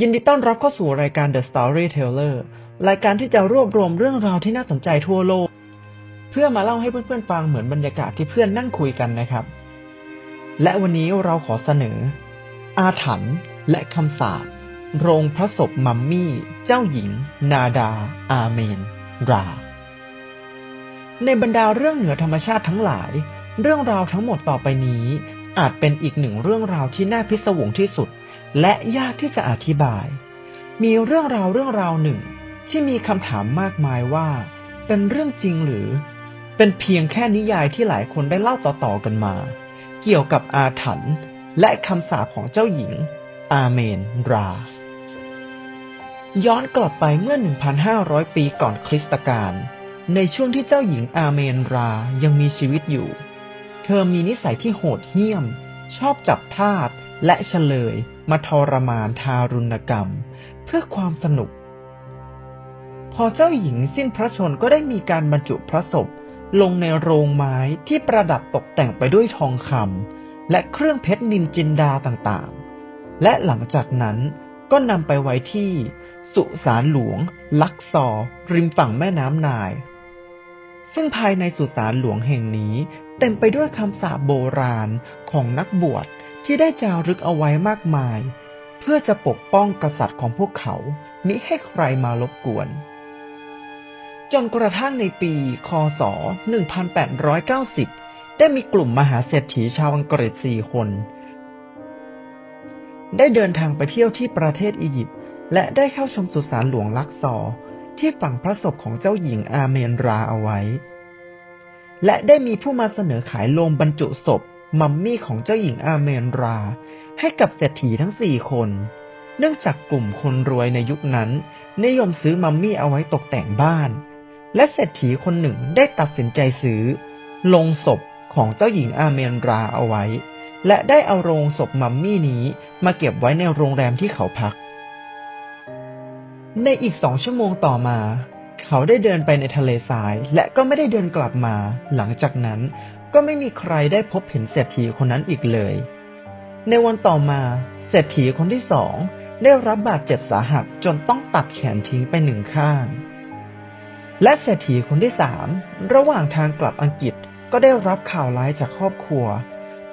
ยินดีต้อนรับเข้าสู่รายการ The Storyteller รายการที่จะรวบรวมเรื่องราวที่น่าสนใจทั่วโลก เพื่อมาเล่าให้เพื่อนๆฟังเหมือนบรรยากาศที่เพื่อนนั่งคุยกันนะครับ และวันนี้เราขอเสนอ อาถรรพ์และคำสาปโรงพระศพมัมมี่ เจ้าหญิง นาดา อาเมน รา ในบรรดาเรื่องเหนือธรรมชาติทั้งหลาย เรื่องราวทั้งหมดต่อไปนี้ อาจเป็นอีกหนึ่งเรื่องราวที่น่าพิศวงที่สุด และยากที่จะอธิบาย มีเรื่องราวเรื่องราวหนึ่ง ที่มีคำถามมากมายว่า เป็นเรื่องจริงหรือ เป็นเพียงแค่นิยายที่หลายคนได้เล่าต่อๆกันมา เกี่ยวกับอาถรรพ์และคำสาปของเจ้าหญิง อาเมนรา ย้อนกลับไปเมื่อ 1,500 ปีก่อนคริสตกาลในช่วงที่เจ้าหญิงอาเมนรายังมีชีวิตอยู่ เธอมีนิสัยที่โหดเหี้ยม ชอบจับทาสและเฉลย มาทรมานทารุณกรรม เพื่อความสนุก พอเจ้าหญิงสิ้นพระชนก็ได้มีการบรรจุพระศพลงในโรงไม้ที่ประดับตกแต่งไปด้วยทองคำและเครื่องเพชรนินจินดาต่างๆ และหลังจากนั้นก็นำไปไว้ที่ สุสานหลวง ลักซอร์ริมฝั่งแม่น้ำนาย ซึ่งภายในสุสานหลวงแห่งนี้เต็มไปด้วยคำสาปโบราณของนักบวช ที่ได้จารึกเอาไว้มากมาย เพื่อจะปกป้องกษัตริย์ของพวกเขามิให้ใครมารบกวน จนกระทั่งในปี คศ 1890 ได้มีกลุ่มมหาเศรษฐีชาวอังกฤษสี่คน ได้เดินทางไปเที่ยวที่ประเทศอียิปต์และได้เข้าชมสุสานหลวงลักซอร์ที่ฝังพระศพของเจ้าหญิงอาเมนราเอาไว้ และได้มีผู้มาเสนอขายโลงบรรจุศพ มัมมี่ของเจ้าหญิงอาเมนรา ให้กับเศรษฐีทั้งสี่คน เนื่องจากกลุ่มคนรวยในยุคนั้น นิยมซื้อมัมมี่เอาไว้ตกแต่งบ้าน และเศรษฐีคนหนึ่งได้ตัดสินใจซื้อโลงศพของเจ้าหญิงอาเมนราเอาไว้ และได้เอาโรงศพมัมมี่นี้มาเก็บไว้ในโรงแรมที่เขาพัก ในอีกสองชั่วโมงต่อมาเขาได้เดินไปในทะเลทรายและก็ไม่ได้เดินกลับมา หลังจากนั้น ก็ไม่มีใครได้พบเห็นเศรษฐีคนนั้นอีกเลย ในวันต่อมาเศรษฐีคนที่สองได้รับบาดเจ็บสาหัสจนต้องตัดแขนทิ้งไปหนึ่งข้าง และเศรษฐีคนที่สามระหว่างทางกลับอังกฤษก็ได้รับข่าวร้ายจากครอบครัว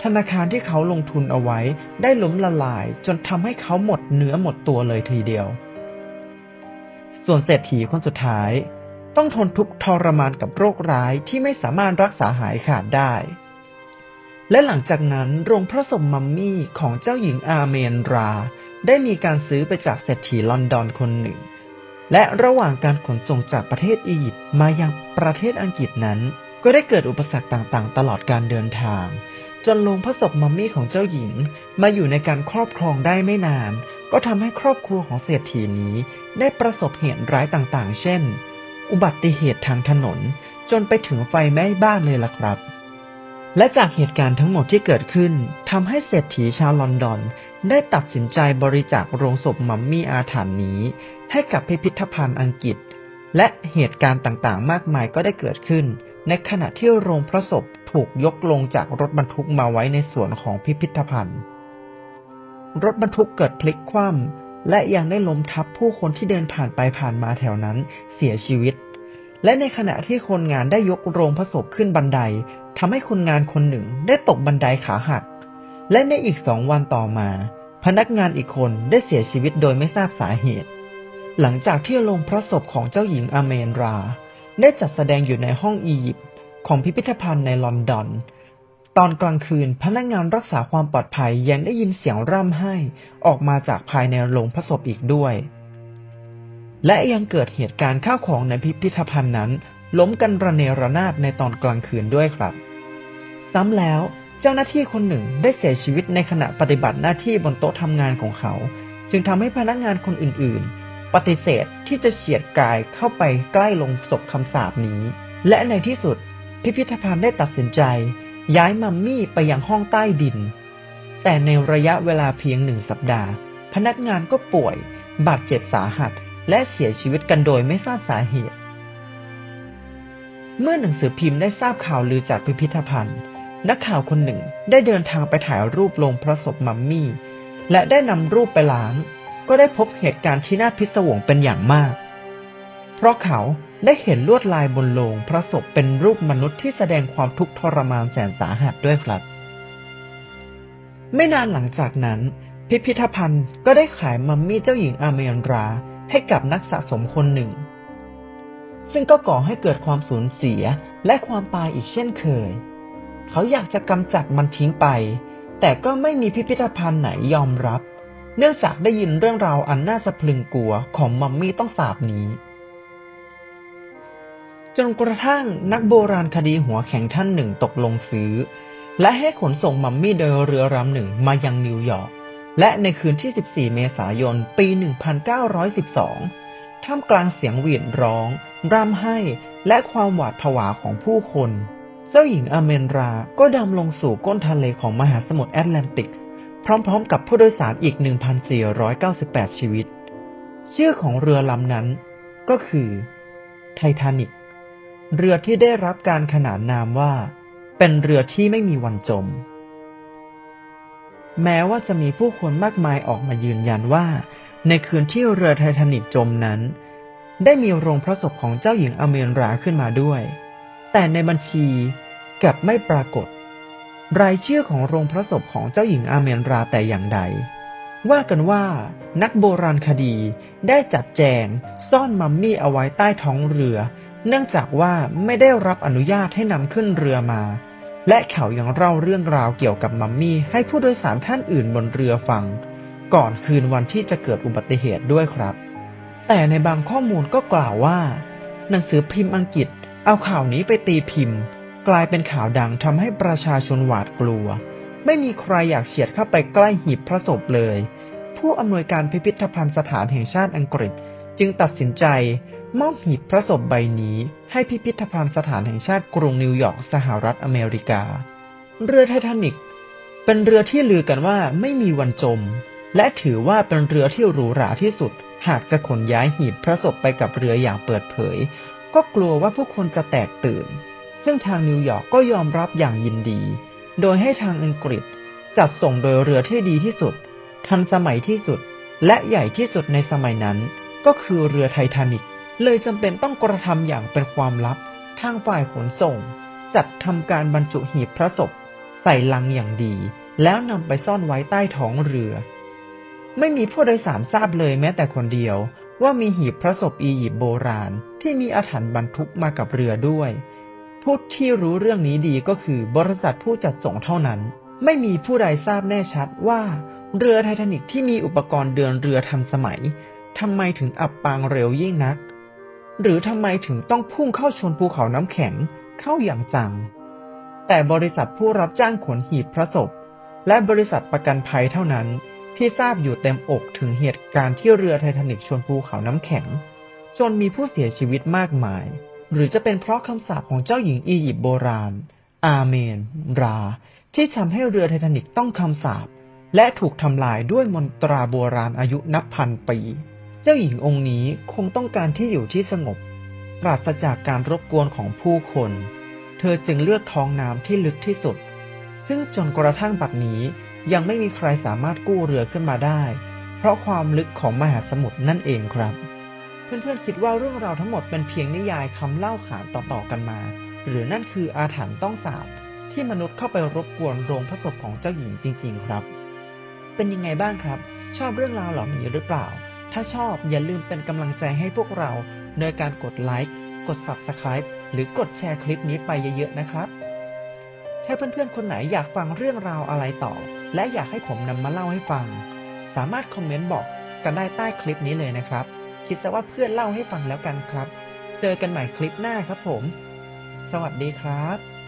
ธนาคารที่เขาลงทุนเอาไว้ได้ล้มละลายจนทำให้เขาหมดเนื้อหมดตัวเลยทีเดียว ส่วนเศรษฐีคนสุดท้าย ต้องทนทุกข์ทรมานกับโรคร้ายที่ไม่สามารถรักษาหายขาดได้ และหลังจากนั้นโรงพระศพมัมมี่ของเจ้าหญิงอาเมนรา ได้มีการซื้อไปจากเศรษฐีลอนดอนคนหนึ่ง และระหว่างการขนส่งจากประเทศอียิปต์มายังประเทศอังกฤษนั้น ก็ได้เกิดอุปสรรคต่างๆ ตลอดการเดินทาง จนโรงพระศพมัมมี่ของเจ้าหญิงมาอยู่ในการครอบครองได้ไม่นาน ก็ทำให้ครอบครัวของเศรษฐีนี้ได้ประสบเหตุร้ายต่างๆ เช่น อุบัติเหตุทางถนน จนไปถึงไฟไหม้บ้านเลยล่ะครับ และจากเหตุการณ์ทั้งหมดที่เกิดขึ้นทำให้เศรษฐีชาวลอนดอน ได้ตัดสินใจบริจาคโรงศพมัมมี่อาถรรพ์นี้ ให้กับพิพิธภัณฑ์อังกฤษ และเหตุการณ์ต่างๆ มากมายก็ได้เกิดขึ้น ในขณะที่โรงพระศพถูกยกลงจากรถบรรทุกมาไว้ในส่วนของพิพิธภัณฑ์รถบรรทุกเกิดพลิกคว่ำ และยังได้ล้มทับผู้คนที่เดินผ่านไปผ่านมาแถวนั้นเสียชีวิต และในขณะที่คนงานได้ยกโรงพระศพขึ้นบันไดทำให้คนงานคนหนึ่งได้ตกบันไดขาหัก และในอีกสองวันต่อมา พนักงานอีกคนได้เสียชีวิตโดยไม่ทราบสาเหตุ หลังจากที่โรงพระศพของเจ้าหญิงอเมนรา ได้จัดแสดงอยู่ในห้องอียิปต์ของพิพิธภัณฑ์ในลอนดอน ตอนกลางคืนพนักงานรักษาความปลอดภัยยังได้ยินเสียงร่ำไห้ออกมาจากภายในโรงพระศพอีกด้วย และยังเกิดเหตุการณ์ข้าวของในพิพิธภัณฑ์นั้น ล้มกันระเนระนาดในตอนกลางคืนด้วยครับ ซ้ำแล้วเจ้าหน้าที่คนหนึ่งได้เสียชีวิตในขณะปฏิบัติหน้าที่บนโต๊ะทำงานของเขา จึงทำให้พนักงานคนอื่น ๆ ปฏิเสธที่จะเฉียดกายเข้าไปใกล้ลงศพคำสาปนี้ และในที่สุด พิพิธภัณฑ์ได้ตัดสินใจ ย้ายมัมมี่ไปยังห้องใต้ดิน แต่ในระยะเวลาเพียงหนึ่งสัปดาห์ พนักงานก็ป่วย บาดเจ็บสาหัส และเสียชีวิตกันโดยไม่ทราบสาเหตุ เมื่อหนังสือพิมพ์ได้ทราบข่าวลือจากพิพิธภัณฑ์ นักข่าวคนหนึ่งได้เดินทางไปถ่ายรูปโรงพระศพมัมมี่ และได้นำรูปไปล้าง ก็ได้พบเหตุการณ์ที่น่าพิศวงเป็นอย่างมาก เพราะเขา ได้เห็นลวดลายบนโลงพระศพเป็นรูปมนุษย์ที่แสดงความทุกข์ทรมานแสนสาหัสด้วยครับ ไม่นานหลังจากนั้น พิพิธภัณฑ์ก็ได้ขายมัมมี่เจ้าหญิงอาเมนรา ให้กับนักสะสมคนหนึ่ง ซึ่งก็ก่อให้เกิดความสูญเสียและความตายอีกเช่นเคย เขาอยากจะกำจัดมันทิ้งไป แต่ก็ไม่มีพิพิธภัณฑ์ไหนยอมรับ เนื่องจากได้ยินเรื่องราวอันน่าสะพรึงกลัวของมัมมี่ต้องสาบนี้ จนกระทั่งนักโบราณคดีหัวแข็งท่านหนึ่งตกลงซื้อ และให้ขนส่งมัมมี่โดยเรือลำหนึ่งมายังนิวยอร์กและในคืนที่ 14 เมษายน ปี 1912 ท่ามกลางเสียงหวีดร้อง ร่ำไห้ และความหวาดผวาของผู้คน เจ้าหญิงอเมนราก็ดำลงสู่ก้นทะเลของมหาสมุทรแอตแลนติก พร้อมๆ กับผู้โดยสารอีก 1,498 ชีวิต ชื่อของเรือลำนั้นก็คือไททานิก เรือที่ได้รับการขนานนามว่า เป็นเรือที่ไม่มีวันจม แม้ว่าจะมีผู้คนมากมายออกมายืนยันว่า ในคืนที่เรือไททานิกจมนั้น ได้มีโรงพระศพของเจ้าหญิงอเมนราขึ้นมาด้วย แต่ในบัญชีกลับไม่ปรากฏ รายชื่อของโรงพระศพของเจ้าหญิงอาเมนราแต่อย่างใด ว่ากันว่านักโบราณคดีได้จัดแจงซ่อนมัมมี่เอาไว้ใต้ท้องเรือ เนื่องจากว่าไม่ได้รับอนุญาตให้นำขึ้นเรือมา และเขายังเล่าเรื่องราวเกี่ยวกับมัมมี่ให้ผู้โดยสารท่านอื่นบนเรือฟัง ก่อนคืนวันที่จะเกิดอุบัติเหตุด้วยครับ แต่ในบางข้อมูลก็กล่าวว่า หนังสือพิมพ์อังกฤษเอาข่าวนี้ไปตีพิมพ์ กลายเป็นข่าวดังทำให้ประชาชนหวาดกลัว ไม่มีใครอยากเฉียดเข้าไปใกล้หีบพระศพเลย ผู้อำนวยการพิพิธภัณฑ์สถานแห่งชาติอังกฤษจึงตัดสินใจ มอบหีบพระศพใบนี้ให้พิพิธภัณฑ์สถานแห่งชาติกรุงนิวยอร์กสหรัฐอเมริกา เรือไททานิกเป็นเรือที่ลือกันว่าไม่มีวันจม และถือว่าเป็นเรือที่หรูหราที่สุด หากจะขนย้ายหีบพระศพไปกับเรืออย่างเปิดเผย ก็กลัวว่าผู้คนจะแตกตื่น ซึ่งทางนิวยอร์กก็ยอมรับอย่างยินดี โดยให้ทางอังกฤษจัดส่งโดยเรือที่ดีที่สุด ทันสมัยที่สุด และใหญ่ที่สุดในสมัยนั้น ก็คือเรือไททานิก เลยจำเป็นต้องกระทำอย่างเป็นความลับ ทางฝ่ายขนส่ง จัดทำการบรรจุหีบพระศพ ใส่ลังอย่างดี แล้วนำไปซ่อนไว้ใต้ท้องเรือ ไม่มีผู้โดยสารทราบเลยแม้แต่คนเดียว ว่ามีหีบพระศพอียิปต์โบราณ ที่มีอาถรรพ์บรรทุกมากับเรือด้วยผู้ที่รู้เรื่องนี้ดีก็คือบริษัทผู้จัดส่งเท่านั้น ไม่มีผู้ใดทราบแน่ชัดว่าเรือไททานิกที่มีอุปกรณ์เดินเรือทันสมัยทำไมถึงอับปางเร็วยิ่งนัก หรือทำไมถึงต้องพุ่งเข้าชนภูเขาน้ำแข็งเข้าอย่างจัง แต่บริษัทผู้รับจ้างขนหีบพระศพ และบริษัทประกันภัยเท่านั้น ที่ทราบอยู่เต็มอกถึงเหตุการณ์ที่เรือไททานิกชนภูเขาน้ำแข็ง จนมีผู้เสียชีวิตมากมาย หรือจะเป็นเพราะคำสาปของเจ้าหญิงอียิปต์โบราณ อาเมน รา ที่ทำให้เรือไททานิกต้องคำสาปและถูกทำลายด้วยมนตราโบราณอายุนับพันปี เจ้าหญิงองค์นี้คงต้องการที่อยู่ที่สงบ ปราศจากการรบกวนของผู้คน เธอจึงเลือกท้องน้ำที่ลึกที่สุด ซึ่งจนกระทั่งบัดนี้ยังไม่มีใครสามารถกู้เรือขึ้นมาได้ เพราะความลึกของมหาสมุทรนั่นเองครับ เพื่อนๆคิดว่าเรื่องราวทั้งหมดเป็นเพียงนิยายคำเล่าขานต่อๆกันมา หรือนั่นคืออาถรรพ์ต้องสาบที่มนุษย์เข้าไปรบกวนโรงพระศพของเจ้าหญิงจริง ๆ ครับ เป็นยังไงบ้างครับ ชอบเรื่องราวเหล่านี้หรือเปล่า ถ้าชอบอย่าลืมเป็นกำลังใจให้พวกเราโดยการกดไลค์ กด Subscribe หรือกดแชร์คลิปนี้ไปเยอะๆนะครับ ถ้าเพื่อนๆ คนไหนอยากฟังเรื่องราวอะไรต่อ และอยากให้ผมนำมาเล่าให้ฟัง สามารถคอมเมนต์บอกกันได้ใต้คลิปนี้เลยนะครับ คิดซะว่าเพื่อนเล่าให้ฟังแล้วกันครับ เจอกันใหม่คลิปหน้าครับผม สวัสดีครับ